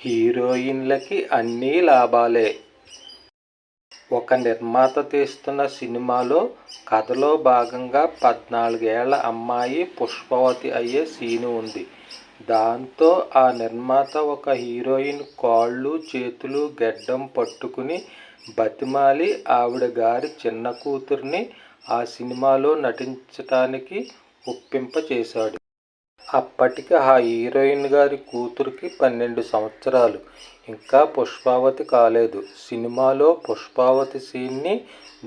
హీరోయిన్లకి అన్నీ లాభాలే. ఒక నిర్మాత తీస్తున్న సినిమాలో కథలో భాగంగా పద్నాలుగేళ్ళ అమ్మాయి పుష్పవతి అయ్యే సీను ఉంది. దాంతో ఆ నిర్మాత ఒక హీరోయిన్ కాళ్ళు చేతులు గెడ్డం పట్టుకుని బతిమాలి ఆవిడ గారి చిన్న కూతుర్ని ఆ సినిమాలో నటించటానికి ఒప్పింపచేశాడు. అప్పటికి ఆ హీరోయిన్ గారి కూతురికి పన్నెండు సంవత్సరాలు. ఇంకా పుష్పావతి కాలేదు. సినిమాలో పుష్పావతి సీన్ని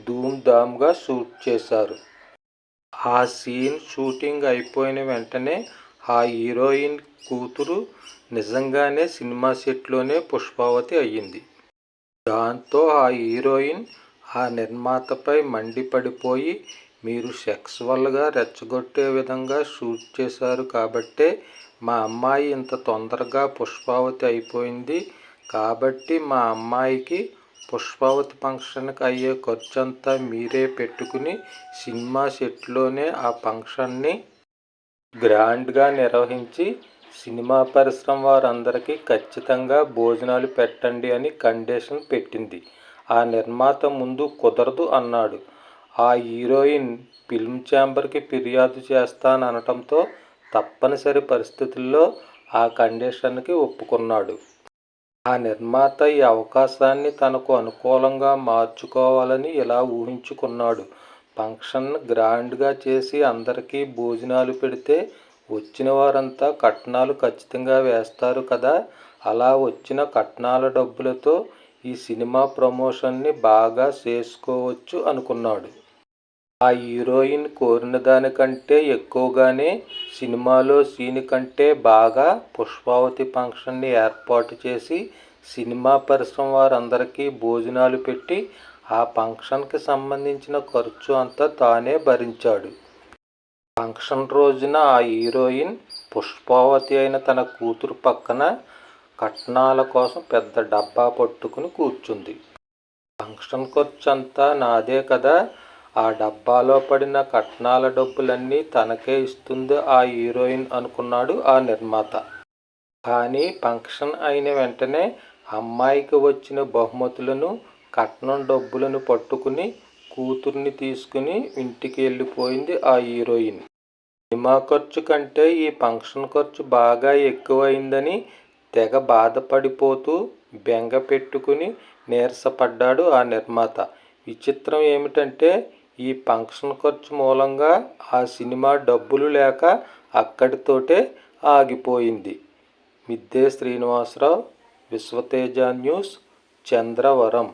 ధూమ్ ధామ్గా షూట్ చేశారు. ఆ సీన్ షూటింగ్ అయిపోయిన వెంటనే ఆ హీరోయిన్ కూతురు నిజంగానే సినిమా సెట్లోనే పుష్పావతి అయ్యింది. దాంతో ఆ హీరోయిన్ ఆ నిర్మాతపై మండిపడిపోయి మీరు సెక్సువల్గా రెచ్చగొట్టే విధంగా షూట్ చేశారు కాబట్టే మా అమ్మాయి ఇంత తొందరగా పుష్పావతి అయిపోయింది. కాబట్టి మా అమ్మాయికి పుష్పావతి ఫంక్షన్కి అయ్యే ఖర్చంతా మీరే పెట్టుకుని సినిమా సెట్లోనే ఆ ఫంక్షన్ని గ్రాండ్గా నిర్వహించి సినిమా పరిశ్రమ వారందరికీ ఖచ్చితంగా భోజనాలు పెట్టండి అని కండిషన్ పెట్టింది. ఆ నిర్మాత ముందు కుదరదు అన్నాడు. ఆ హీరోయిన్ ఫిల్మ్ ఛాంబర్కి ఫిర్యాదు చేస్తాననటంతో తప్పనిసరి పరిస్థితుల్లో ఆ కండిషన్కి ఒప్పుకున్నాడు. ఆ నిర్మాత ఈ అవకాశాన్ని తనకు అనుకూలంగా మార్చుకోవాలని ఇలా ఊహించుకున్నాడు. ఫంక్షన్ గ్రాండ్గా చేసి అందరికీ భోజనాలు పెడితే వచ్చిన వారంతా కట్నాలు ఖచ్చితంగా వేస్తారు కదా! అలా వచ్చిన కట్నాల డబ్బులతో ఈ సినిమా ప్రమోషన్ని బాగా చేసుకోవచ్చు అనుకున్నాడు. ఆ హీరోయిన్ కోరిన దానికంటే ఎక్కువగానే సినిమాలో సీన్ కంటే బాగా పుష్పావతి ఫంక్షన్ని ఏర్పాటు చేసి సినిమా పరిశ్రమ వారందరికీ భోజనాలు పెట్టి ఆ ఫంక్షన్కి సంబంధించిన ఖర్చు అంతా తానే భరించాడు. ఫంక్షన్ రోజున ఆ హీరోయిన్ పుష్పావతి అయిన తన కూతురు పక్కన కట్నాల కోసం పెద్ద డబ్బా పట్టుకుని కూర్చుంది. ఫంక్షన్ ఖర్చు అంతా నాదే కదా? ఆ డబ్బాలో పడిన కట్నాల డబ్బులన్నీ తనకే ఇస్తుంది ఆ హీరోయిన్ అనుకున్నాడు ఆ నిర్మాత. కానీ ఫంక్షన్ అయిన వెంటనే అమ్మాయికి వచ్చిన బహుమతులను కట్నం డబ్బులను పట్టుకుని కూతుర్ని తీసుకుని ఇంటికి వెళ్ళిపోయింది ఆ హీరోయిన్. సినిమా ఖర్చు కంటే ఈ ఫంక్షన్ ఖర్చు బాగా ఎక్కువైందని తెగ బాధపడిపోతూ బెంగ పెట్టుకుని నీరసపడ్డాడు ఆ నిర్మాత. విచిత్రం ఏమిటంటే ఈ ఫంక్షన్ ఖర్చు మూలంగా ఆ సినిమా డబ్బులు లేక అక్కడితోటే ఆగిపోయింది. మిద్దే శ్రీనివాసరావు విశ్వతేజ న్యూస్ చంద్రవరం.